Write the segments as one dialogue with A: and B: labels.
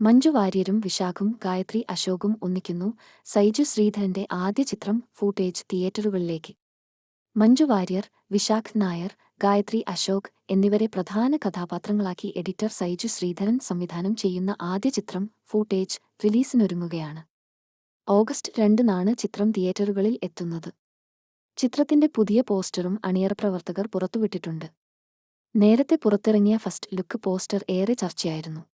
A: മഞ്ജു വാര്യരും വിശാഖും ഗായത്രി അശോകും ഒന്നിക്കുന്നു സൈജു ശ്രീധരന്റെ ആദ്യ ചിത്രം ഫൂട്ടേജ് തിയേറ്ററുകളിലേക്ക്. മഞ്ജു വാര്യർ വിശാഖ് നായർ ഗായത്രി അശോക് എന്നിവരെ പ്രധാന കഥാപാത്രങ്ങളാക്കി എഡിറ്റർ സൈജു ശ്രീധരൻ സംവിധാനം ചെയ്യുന്ന ആദ്യ ചിത്രം ഫൂട്ടേജ് റിലീസിനൊരുങ്ങുകയാണ്. ഓഗസ്റ്റ് രണ്ടിനാണ് ചിത്രം തിയേറ്ററുകളിൽ എത്തുന്നത്. ചിത്രത്തിന്റെ പുതിയ പോസ്റ്ററും അണിയറ പ്രവർത്തകർ പുറത്തുവിട്ടിട്ടുണ്ട്. നേരത്തെ പുറത്തിറങ്ങിയ ഫസ്റ്റ് ലുക്ക് പോസ്റ്റർ ഏറെ ചർച്ചയായിരുന്നു.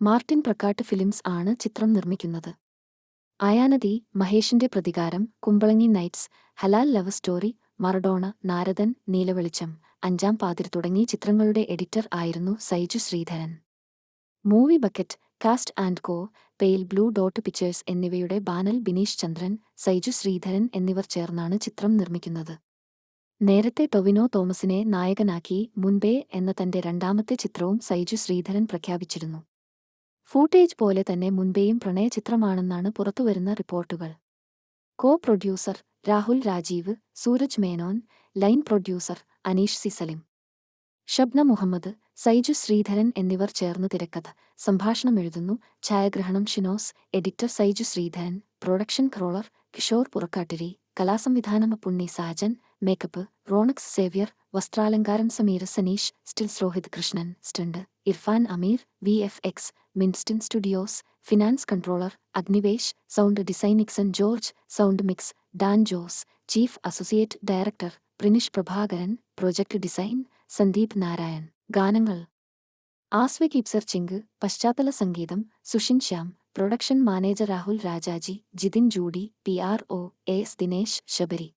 A: മാർട്ടിൻ പ്രക്കാട്ട് ഫിലിംസ് ആണ് ചിത്രം നിർമ്മിക്കുന്നത്. ആയാനദി മഹേഷിന്റെ പ്രതികാരം Kumbalangi nights halal love story Maradona Naradan Neelavelicham Anjaam Pathiraa തുടങ്ങിയ ചിത്രങ്ങളുടെ എഡിറ്റർ ആയിരുന്നു Saiju Sreedharan. Movie bucket cast and co pale blue dot pictures എന്നിവയുടെ ബാനൽ ബിനീഷ് ചന്ദ്രൻ സൈജു ശ്രീധരൻ എന്നിവർ ചേർന്നാണ് ചിത്രം നിർമ്മിക്കുന്നത്. നേരത്തെ ടൊവിനോ തോമസിനെ നായകനാക്കി മുൻപേ എന്ന തന്റെ രണ്ടാമത്തെ ചിത്രവും സൈജു ശ്രീധരൻ പ്രഖ്യാപിച്ചിരുന്നു. ഫൂട്ടേജ് പോലെ തന്നെ മുൻപേയും പ്രണയചിത്രമാണെന്നാണ് പുറത്തുവരുന്ന റിപ്പോർട്ടുകൾ. Co producer Rahul Rajeev Sooraj Menon line producer Aneesh Sisalim Shabna Muhammad Saiju Sreedharan എന്നിവർ ചേർന്ന് തിരക്കഥ. സംഭാഷണം എഴുതുന്നു ഛായാഗ്രഹണം Shinos editor Saiju Sreedharan production controller Kishore Purakkattiri കലാസംവിധാനം Punni Sajan makeup Ronex Xavier വസ്ത്രാലങ്കാരം Sameera Saneesh stills Rohit Krishnan stunt Irfan Ameer V F X Mindstein studios finance controller Agnivesh sound design Nixon George sound mix Dan Jose chief associate director Prinish Prabhakaran project design Sandeep Narayan. ഗാനങ്ങൾ. ആസ്വി കീപ്സർ ചിങ്ക് പശ്ചാത്തല സംഗീതം Sushin Shyam production manager Rahul Rajaji Jithin Judy P R O S Dinesh Sabari.